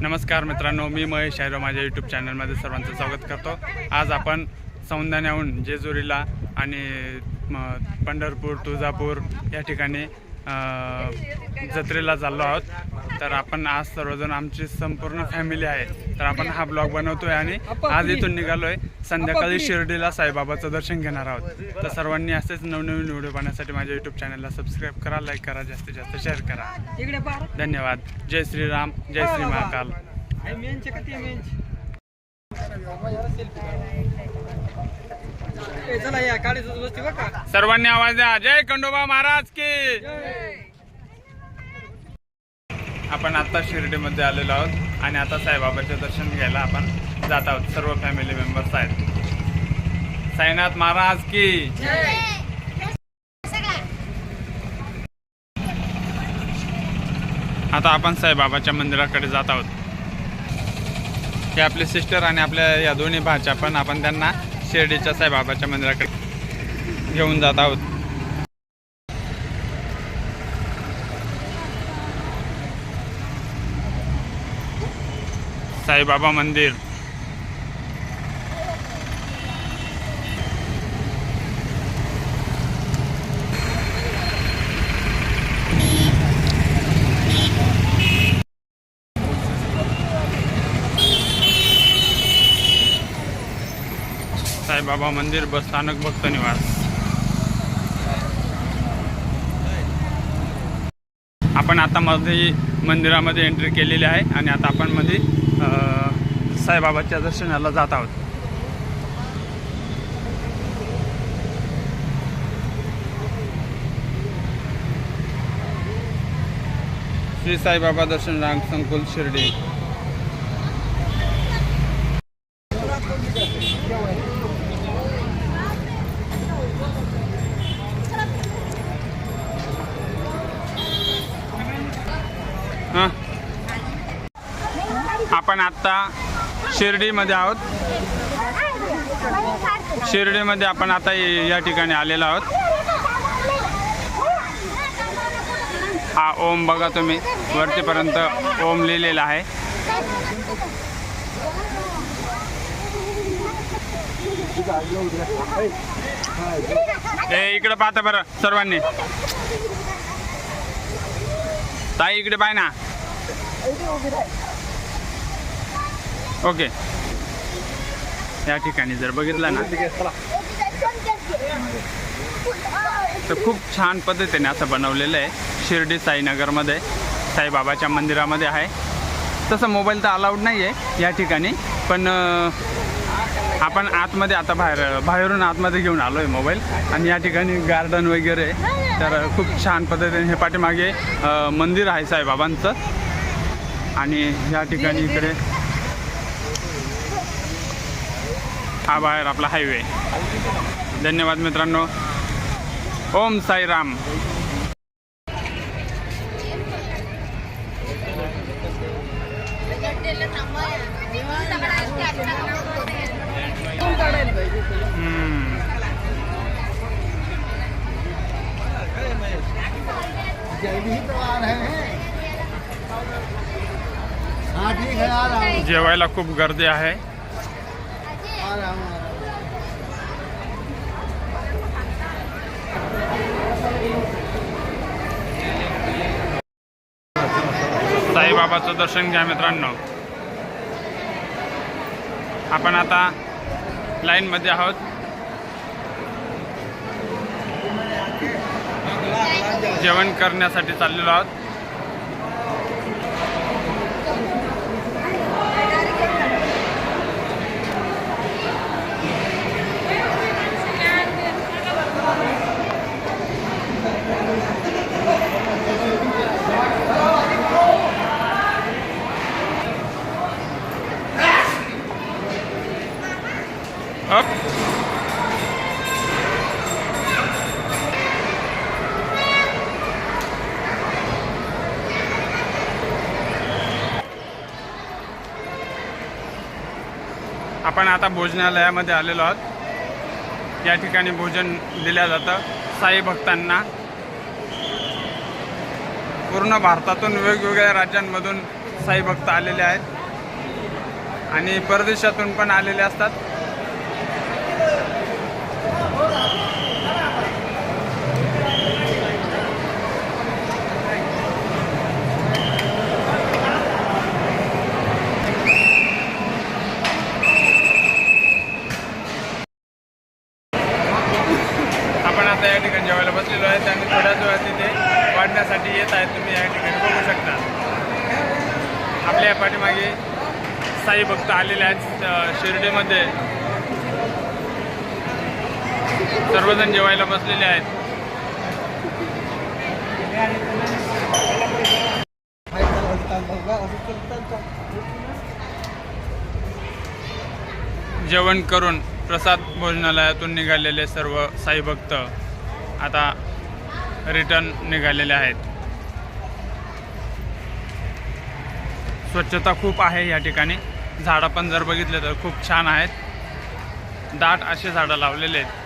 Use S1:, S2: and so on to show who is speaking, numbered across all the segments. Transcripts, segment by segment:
S1: नमस्कार मित्रांनो मी महेश शायरो माझ्या यूट्यूब चॅनलमध्ये सर्वांचं स्वागत करतो. आज आपण सौंदाण्याहून जेजुरीला आणि पंढरपूर तुळजापूर या ठिकाणी जत्रेला चाललो आहोत. तर आपण आज सर्वजण आमची संपूर्ण फॅमिली आहे. तर आपण हा ब्लॉग बनवतोय आणि आज इथून निघालोय. संध्याकाळी शिर्डीला साईबाबाचं दर्शन घेणार आहोत. तर सर्वांनी असेच नवनवीन व्हिडिओ पाहण्यासाठी माझ्या यूट्यूब चॅनलला सबस्क्राईब करा लाईक करा जास्तीत जास्त शेअर करा. धन्यवाद. जय श्रीराम जय श्री महाकाल. सर्वांनी आवाज द्या. जय खंडोबा महाराज की. आपण आता शिर्डीमध्ये आलेलो आहोत आणि आता साईबाबाचे दर्शन घ्यायला आपण जात आहोत. सर्व फॅमिली मेंबर्स आहेत. साईनाथ महाराज की. आता आपण साईबाबाच्या मंदिराकडे जात आहोत. हे आपले सिस्टर आणि आपल्या या दोन्ही भाच्या पण आपण त्यांना शिर्डीच्या साईबाबाच्या मंदिराकडे घेऊन जात आहोत. साईबाबा मंदिर. बाबा मंदिर बस स्थानक भक्त निवास आपण आता मध्ये मंदिरामध्ये एंट्री केलेली आहे आणि आता आपण मध्ये साईबाबाच्या दर्शनाला जात आहोत. श्री साईबाबा दर्शन रांग संकुल शिर्डी हां आपण आत्ता शिर्डीमध्ये आहोत. शिर्डीमध्ये आपण आता या ठिकाणी आलेलो आहोत. हा ओम बघा तुम्ही. वरतीपर्यंत ओम लिहिलेला आहे. ए इकडे पाहता बरं सर्वांनी. ताई इकडे पाय ना. ओके. या ठिकाणी जर बघितलं ना तर खूप छान पद्धतीने असं बनवलेलं आहे. शिर्डी साईनगरमध्ये साईबाबाच्या मंदिरामध्ये आहे. तसं मोबाईल तर अलाउड नाही आहे या ठिकाणी पण आपण आतमध्ये आता बाहेर बाहेरून आतमध्ये घेऊन आलो आहे मोबाईल आणि या ठिकाणी गार्डन वगैरे तर खूप छान पद्धतीने हे पाठीमागे मंदिर आहे साईबाबांचं. आणि या ठिकाणी इकडे हा बाहेर आपला हायवे धन्यवाद मित्रांनो. ओम साईराम. जेवायला खूप गर्दी आहे. साईबाबाचं दर्शन घ्या मित्रांनो. आपण आता लाईनमध्ये आहोत. जेवण करण्यासाठी चाललेलो आहोत. आपण आता भोजनालयामध्ये आलेलो आहोत. या ठिकाणी भोजन दिलं जातं साई भक्तांना. पूर्ण भारतातून वेगवेगळ्या राज्यांमधून साई भक्त आलेले आहेत. आणि परदेशातून पण आलेले असतात आपण आता या ठिकाणी जेवायला बसलेलो आहे आणि थोड्याच वेळात तिथे वाढण्यासाठी येत आहेत तुम्ही या ठिकाणी बघू शकता आपल्या या पाठीमागे साई भक्त आलेले आहेत अ, शिर्डीमध्ये सर्वजण जेवायला बसलेले आहेत. जेवण करून प्रसाद भोजनालयातून निघालेले सर्व साई भक्त आता रिटर्न निघालेले आहेत. स्वच्छता खूप आहे या ठिकाणी. झाडं पण जर बघितले तर खूप छान आहेत. दाट असे झाडं लावलेले आहेत.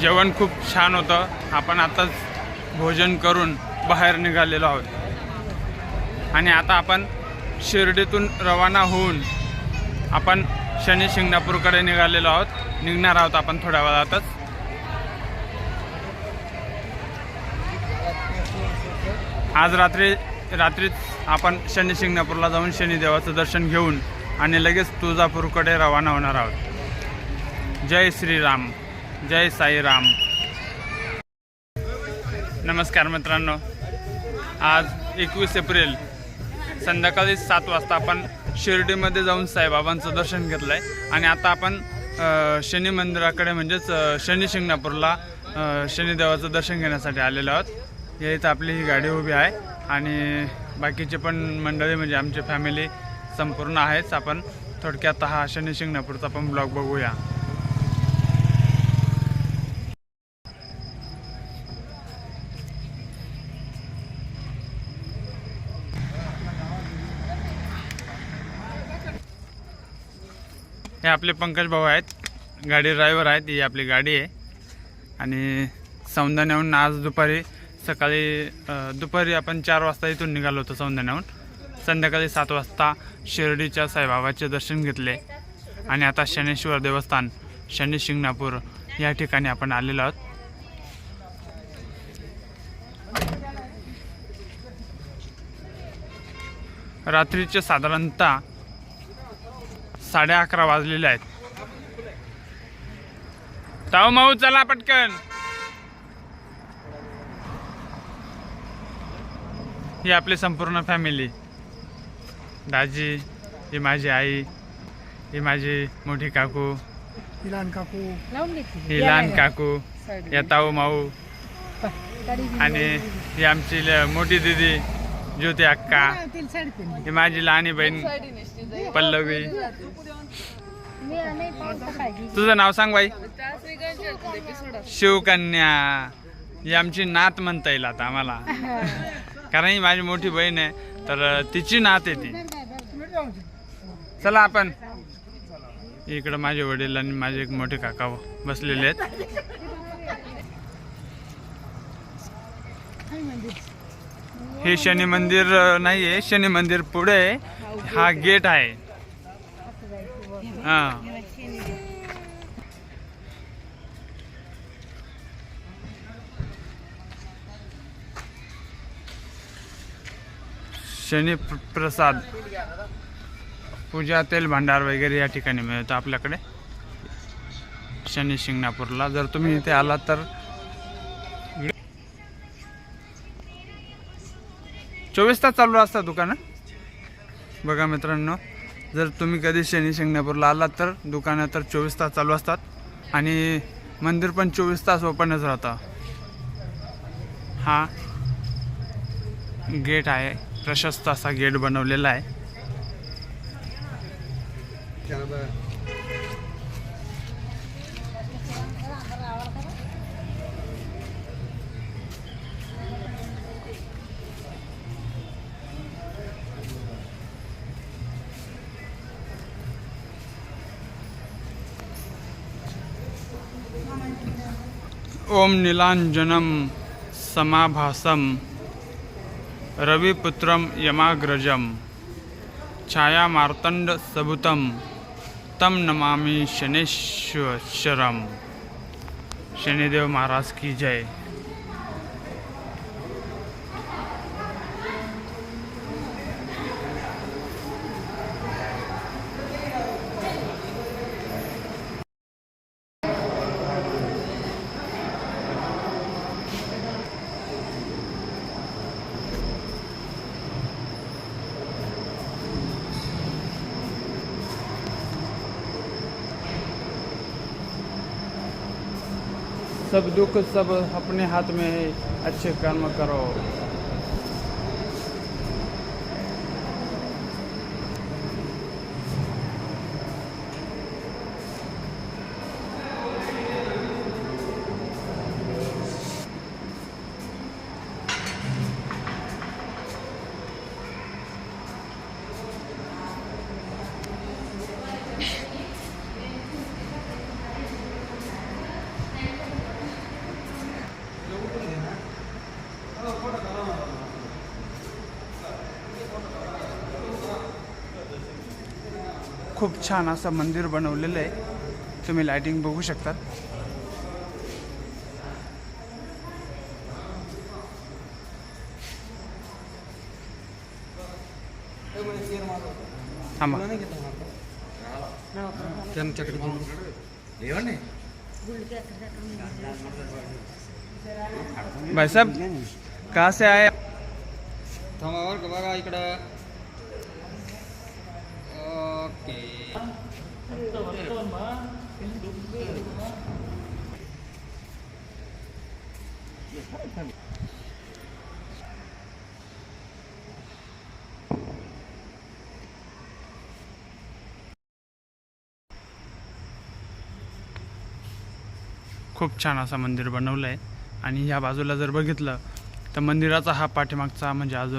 S1: जेवण खूप छान होतं. आपण आताच भोजन करून बाहेर निघालेलो आहोत. आणि आता आपण शिर्डीतून रवाना होऊन आपण शनी शिंगणापूरकडे निघालेलो आहोत. निघणार आहोत आपण थोड्या वेळातच. आज रात्री रात्रीच आपण शनी शिंगणापूरला जाऊन शनिदेवाचं दर्शन घेऊन आणि लगेच तुळजापूरकडे रवाना होणार आहोत. जय श्रीराम जय साईराम. नमस्कार मित्रांनो. आज एकवीस एप्रिल संध्याकाळी सात वाजता आपण शिर्डीमध्ये जाऊन साईबाबांचं दर्शन घेतलं आहे आणि आता आपण शनी मंदिराकडे म्हणजेच शनिशिंगणापूरला शनी शिंगणापूरला शनिदेवाचं दर्शन घेण्यासाठी आलेलो आहोत. या इथं आपली ही गाडी उभी आहे आणि बाकीचे पण मंडळी म्हणजे आमची फॅमिली संपूर्ण आहेच. आपण थोडक्यात हा शनी शिंगणापूरचा पण ब्लॉग बघूया. हे आपले पंकज भाऊ आहेत. गाडी ड्रायव्हर आहेत. ही आपली गाडी आहे. आणि सौंदण्याहून आज दुपारी सकाळी दुपारी आपण चार वाजता इथून निघालो होतो सौंदण्याहून. संध्याकाळी सात वाजता शिर्डीच्या साईबाबाचे दर्शन घेतले. आणि आता शनेश्वर देवस्थान शनी शिंगणापूर या ठिकाणी आपण आलेलो आहोत. रात्रीचे साधारणतः साडे अकरा वाजलेले आहेत. ताऊ माऊ चला पटकन. ही आपली संपूर्ण फॅमिली दाजी ही माझी आई ही माझी मोठी काकू.
S2: इलान काकू.
S1: ही लहान काकू या ताऊ माऊ. आणि ही आमची ल- मोठी दिदी ज्योती अक्का. ही माझी लहानी बहीण पल्लवी. तुझं नाव सांग बाई. शिवकन्या. ही आमची नात म्हणता येईल आता आम्हाला. कारण ही माझी मोठी बहीण आहे तर तिची नात आहे ती. चला आपण. इकडं माझे वडील आणि माझे एक मोठे काका बसलेले आहेत. हे शनी मंदिर नाही आहे शनी मंदिर पुढे हा गेट आहे. हा. शनी प्रसाद पूजा तेल भांडार वगैरे या ठिकाणी मिळतं आपल्याकडे. शनी शिंगणापूरला. जर तुम्ही इथे आलात तर चोवीस तास चालू असतात दुकानं बघा मित्रांनो जर तुम्ही कधी शनी शिंगणापूरला आलात तर दुकानं तर चोवीस तास चालू असतात आणि मंदिर पण चोवीस तास ओपनच राहतं. हा गेट आहे. प्रशस्त असा गेट बनवलेला आहे. ओम निलांजनम समाभासम। रविपुत्रम यमाग्रजम छाया मार्तंड सबुतम तम नमामि शनेश्वरं शनिदेव महाराज की जय। सब दुख सब अपने हाथ में है अच्छे कर्म करो। खूप छान असं मंदिर आहे. तुम्ही लाइटिंग थांबा.
S3: त्यांच्याकडे
S1: भाई साहब, कहाँ से आए?
S3: थांबा बरं
S1: खूप छान असं मंदिर बनवलं आहे आणि ह्या बाजूला जर बघितलं तर मंदिराचा हा पाठीमागचा म्हणजे आज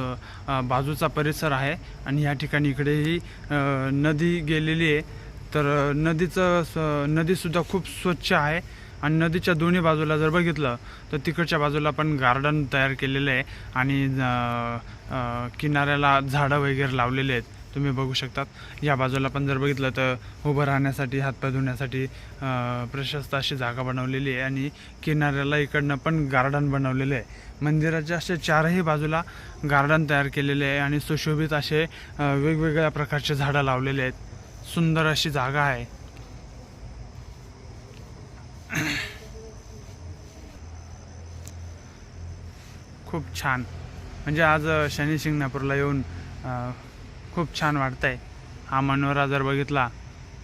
S1: बाजूचा परिसर आहे आणि या ठिकाणी इकडेही नदी गेलेली आहे. तर नदीचं स नदीसुद्धा खूप स्वच्छ आहे आणि नदीच्या दोन्ही बाजूला जर बघितलं तर तिकडच्या बाजूला पण गार्डन तयार केलेलं आहे आणि किनाऱ्याला झाडं वगैरे लावलेले आहेत. तुम्ही बघू शकतात. या बाजूला पण जर बघितलं तर उभं राहण्यासाठी हातपाय धुण्यासाठी प्रशस्त अशी जागा बनवलेली आहे आणि किनाऱ्याला इकडनं पण गार्डन बनवलेलं आहे. मंदिराच्या असे चारही बाजूला गार्डन तयार केलेले आहे आणि सुशोभित असे वेगवेगळ्या प्रकारचे झाडं लावलेले आहेत. सुंदर अशी जागा आहे. खूप छान. म्हणजे आज शनिशिंगणापूरला शनी शिंगणापूरला येऊन खूप छान वाटतंय. हा मनोरा जर बघितला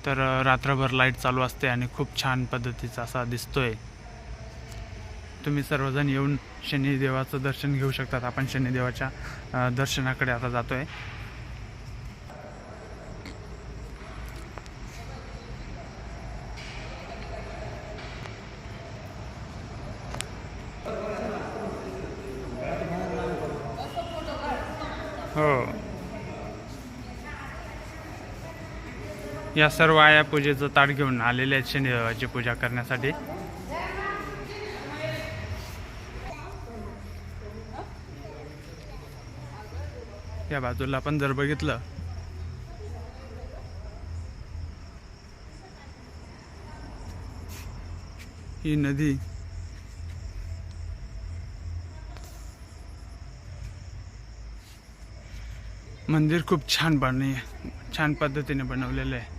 S1: तर रात्रभर लाइट चालू असते आणि खूप छान पद्धतीचा असा दिसतोय. तुम्ही सर्वजण येऊन शनिदेवाचं दर्शन घेऊ शकतात. आपण शनिदेवाच्या दर्शनाकडे आता जातोय. हो. या सर्व आया पूजेचं ताट घेऊन आलेले आहेत शनिदेवाची पूजा करण्यासाठी. या बाजूला पण जर बघितलं. ही नदी. मंदिर खूप छान बन छान पद्धतीने बनवलेलं आहे.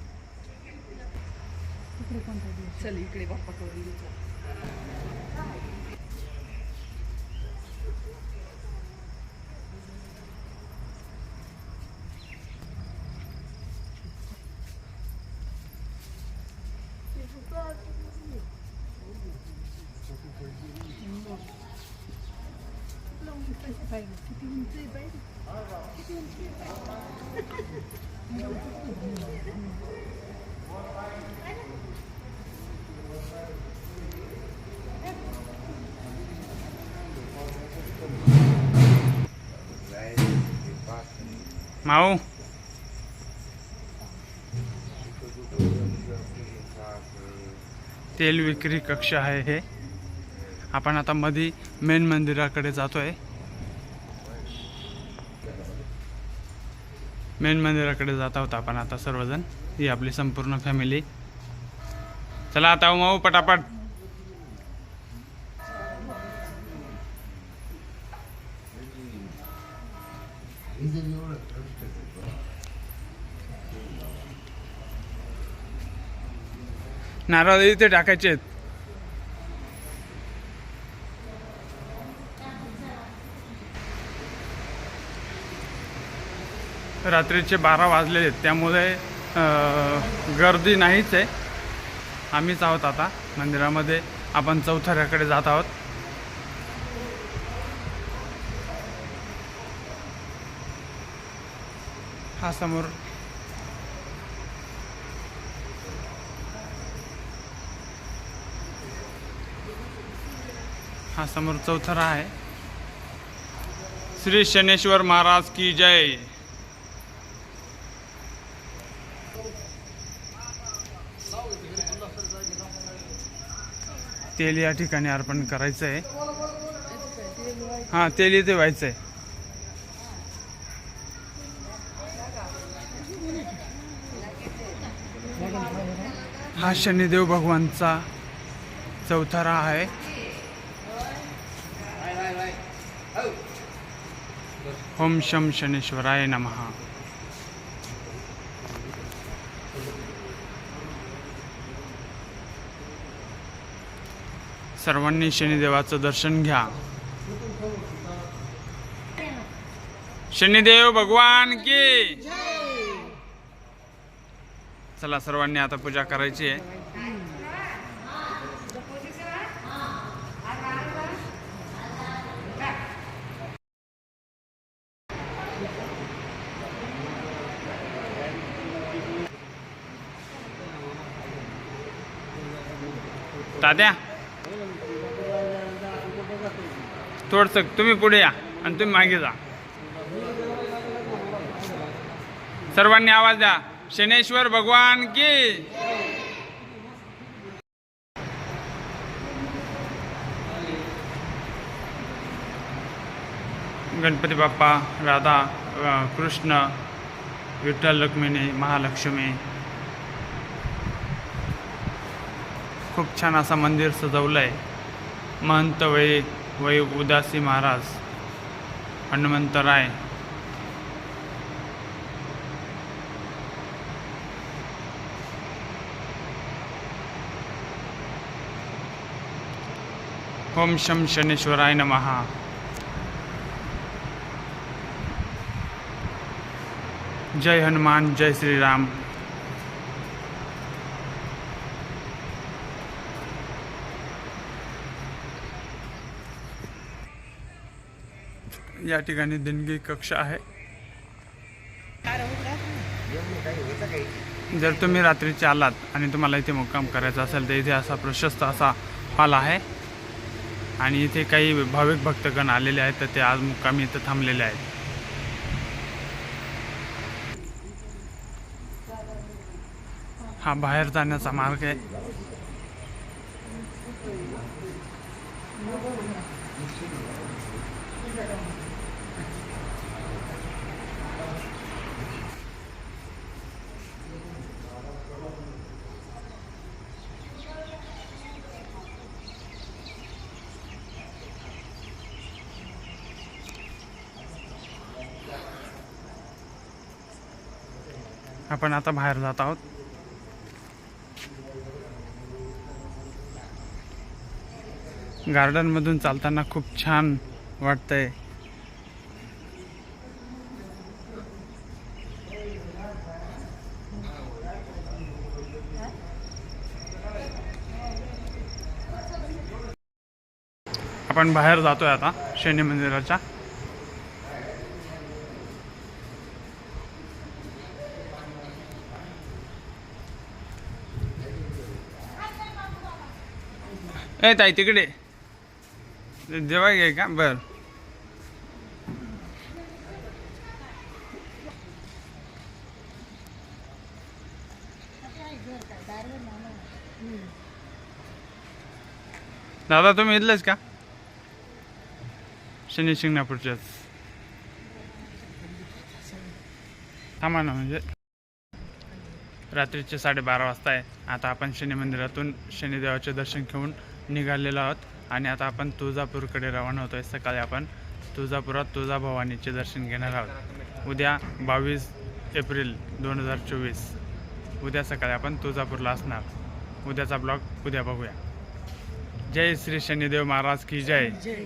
S1: माऊ तेल विक्री कक्ष आहे हे. आपण आता मधी मेन मंदिराकडे जातोय. मेन मंदिराकडे जात आहोत आपण आता सर्वजण. ही आपली संपूर्ण फॅमिली चला आता माऊ पटापट. नारळ इथे टाकायचे आहेत. रात्रीचे बारा वाजले आहेत. त्यामुळे गर्दी नाहीच आहे. आम्हीच आहोत आता मंदिरामध्ये. आपण चौथऱ्याकडे जात आहोत. हा समोर हा समोर चौथरा आहे. श्री शनेश्वर महाराज की जय. तेल या ठिकाणी अर्पण करायचं आहे हां तेल इथे व्हायचं आहे हा शनिदेव भगवानचा चौथरा आहे. ओम शम शनेश्वराय नमः. सर्वांनी शनिदेवाचं दर्शन घ्या. शनिदेव भगवान की. चला सर्वांनी आता पूजा करायची आहे. तात्या थोडस तुम्ही पुढे या आणि तुम्ही मागे जा. सर्वांनी आवाज द्या. शनेश्वर भगवान की? गणपती बाप्पा राधा कृष्ण विठ्ठल लक्ष्मीने महालक्ष्मी खूप छान असं मंदिर सजवलं आहे महंत वै वै उदासी महाराज हनुमंतराय ओम शम शनेश्वराय नमहा जय हनुमान जय श्रीराम. या ठिकाणी देणगी कक्ष आहे. जर तुम्ही रात्रीचे आलात आणि तुम्हाला इथे मुक्काम करायचा असेल तर इथे असा प्रशस्त असा हॉल आहे. आणि इथे काही भाविक भक्तगण आलेले आहेत तर ते आज मुक्कामी इथं थांबलेले आहेत. हा बाहेर जाण्याचा मार्ग आहे. आपण आता बाहेर जात आहोत. गार्डनमधून चालताना खूप छान वाटतंय. आपण बाहेर जातोय आता शनी मंदिराच्या. ए ताई तिकडे. जेवाय घे का? बर. दादा तुम्ही इथलेच का? शनी शिंगणापूरच्याच थांबा ना म्हणजे. रात्रीचे साडेबारा वाजता आहे आता आपण शनी मंदिरातून शनिदेवाचे दर्शन घेऊन निघालेलो आहोत. आणि आता आपण तुळजापूरकडे रवाना होतोय. सकाळी आपण तुळजापुरात तुळजाभवानीचे दर्शन घेणार आहोत. उद्या बावीस एप्रिल दोन हजार चोवीस. उद्या सकाळी आपण तुळजापूरला असणार. उद्याचा ब्लॉग उद्या बघूया. जय श्री शनिदेव महाराज की जय.
S3: जय.